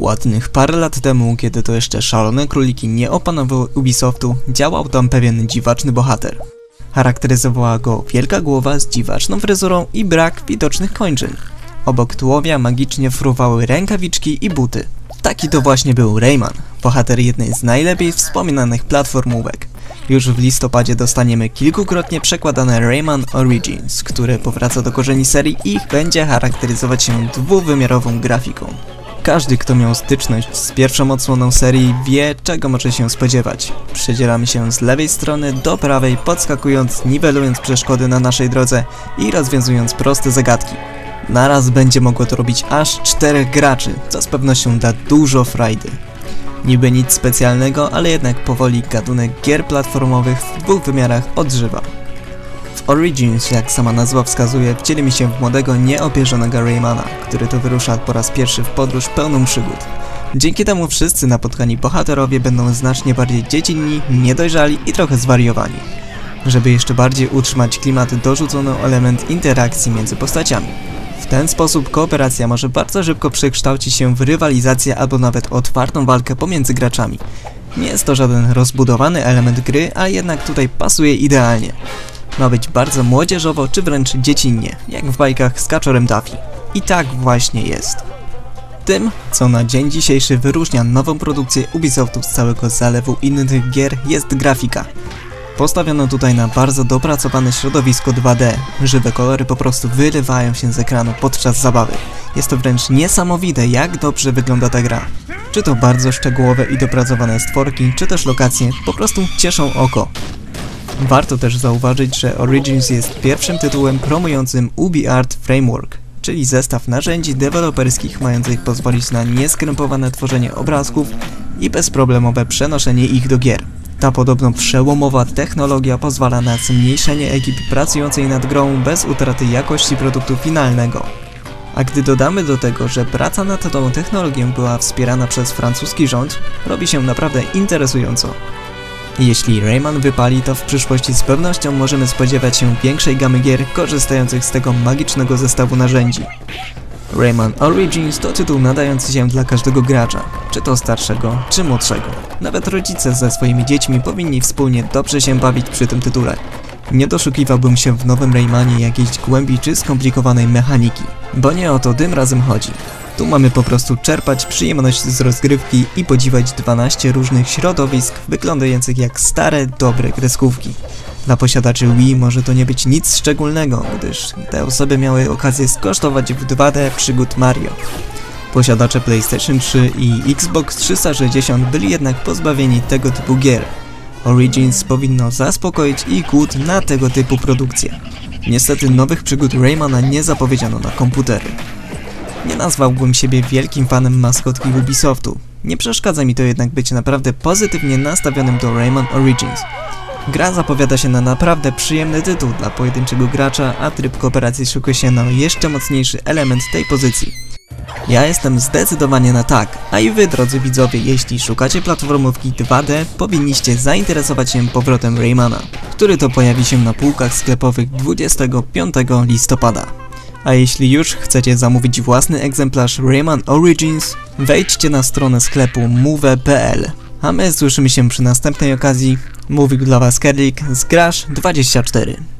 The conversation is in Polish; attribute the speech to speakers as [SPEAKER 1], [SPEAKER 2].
[SPEAKER 1] Ładnych parę lat temu, kiedy to jeszcze szalone króliki nie opanowały Ubisoftu, działał tam pewien dziwaczny bohater. Charakteryzowała go wielka głowa z dziwaczną fryzurą i brak widocznych kończyn. Obok tułowia magicznie fruwały rękawiczki i buty. Taki to właśnie był Rayman, bohater jednej z najlepiej wspominanych platformówek. Już w listopadzie dostaniemy kilkukrotnie przekładane Rayman Origins, które powraca do korzeni serii i będzie charakteryzować się dwuwymiarową grafiką. Każdy, kto miał styczność z pierwszą odsłoną serii, wie, czego może się spodziewać. Przedzieramy się z lewej strony do prawej, podskakując, niwelując przeszkody na naszej drodze i rozwiązując proste zagadki. Naraz będzie mogło to robić aż czterech graczy, co z pewnością da dużo frajdy. Niby nic specjalnego, ale jednak powoli gatunek gier platformowych w dwóch wymiarach odżywa. Origins, jak sama nazwa wskazuje, wcielimy się w młodego, nieopierzonego Raymana, który to wyrusza po raz pierwszy w podróż pełną przygód. Dzięki temu wszyscy napotkani bohaterowie będą znacznie bardziej dziecinni, niedojrzali i trochę zwariowani. Żeby jeszcze bardziej utrzymać klimat, dorzucono element interakcji między postaciami. W ten sposób kooperacja może bardzo szybko przekształcić się w rywalizację albo nawet otwartą walkę pomiędzy graczami. Nie jest to żaden rozbudowany element gry, a jednak tutaj pasuje idealnie. Ma być bardzo młodzieżowo czy wręcz dziecinnie, jak w bajkach z kaczorem Daffy. I tak właśnie jest. Tym, co na dzień dzisiejszy wyróżnia nową produkcję Ubisoftu z całego zalewu innych gier jest grafika. Postawiono tutaj na bardzo dopracowane środowisko 2D. Żywe kolory po prostu wyrywają się z ekranu podczas zabawy. Jest to wręcz niesamowite, jak dobrze wygląda ta gra. Czy to bardzo szczegółowe i dopracowane stworki, czy też lokacje, po prostu cieszą oko. Warto też zauważyć, że Origins jest pierwszym tytułem promującym UbiArt Framework, czyli zestaw narzędzi deweloperskich mających pozwolić na nieskrępowane tworzenie obrazków i bezproblemowe przenoszenie ich do gier. Ta podobno przełomowa technologia pozwala na zmniejszenie ekipy pracującej nad grą bez utraty jakości produktu finalnego. A gdy dodamy do tego, że praca nad tą technologią była wspierana przez francuski rząd, robi się naprawdę interesująco. Jeśli Rayman wypali, to w przyszłości z pewnością możemy spodziewać się większej gamy gier korzystających z tego magicznego zestawu narzędzi. Rayman Origins to tytuł nadający się dla każdego gracza, czy to starszego, czy młodszego. Nawet rodzice ze swoimi dziećmi powinni wspólnie dobrze się bawić przy tym tytule. Nie doszukiwałbym się w nowym Raymanie jakiejś głębi czy skomplikowanej mechaniki, bo nie o to tym razem chodzi. Tu mamy po prostu czerpać przyjemność z rozgrywki i podziwiać 12 różnych środowisk wyglądających jak stare, dobre kreskówki. Dla posiadaczy Wii może to nie być nic szczególnego, gdyż te osoby miały okazję skosztować w 2D przygód Mario. Posiadacze PlayStation 3 i Xbox 360 byli jednak pozbawieni tego typu gier. Origins powinno zaspokoić ich głód na tego typu produkcje. Niestety nowych przygód Raymana nie zapowiedziano na komputery. Nie nazwałbym siebie wielkim fanem maskotki Ubisoftu. Nie przeszkadza mi to jednak być naprawdę pozytywnie nastawionym do Rayman Origins. Gra zapowiada się na naprawdę przyjemny tytuł dla pojedynczego gracza, a tryb kooperacji szykuje się na jeszcze mocniejszy element tej pozycji. Ja jestem zdecydowanie na tak, a i wy drodzy widzowie, jeśli szukacie platformówki 2D, powinniście zainteresować się powrotem Raymana, który to pojawi się na półkach sklepowych 25 listopada. A jeśli już chcecie zamówić własny egzemplarz Rayman Origins, wejdźcie na stronę sklepu move.pl. A my słyszymy się przy następnej okazji. Mówił dla Was Kerlik z Grasz 24.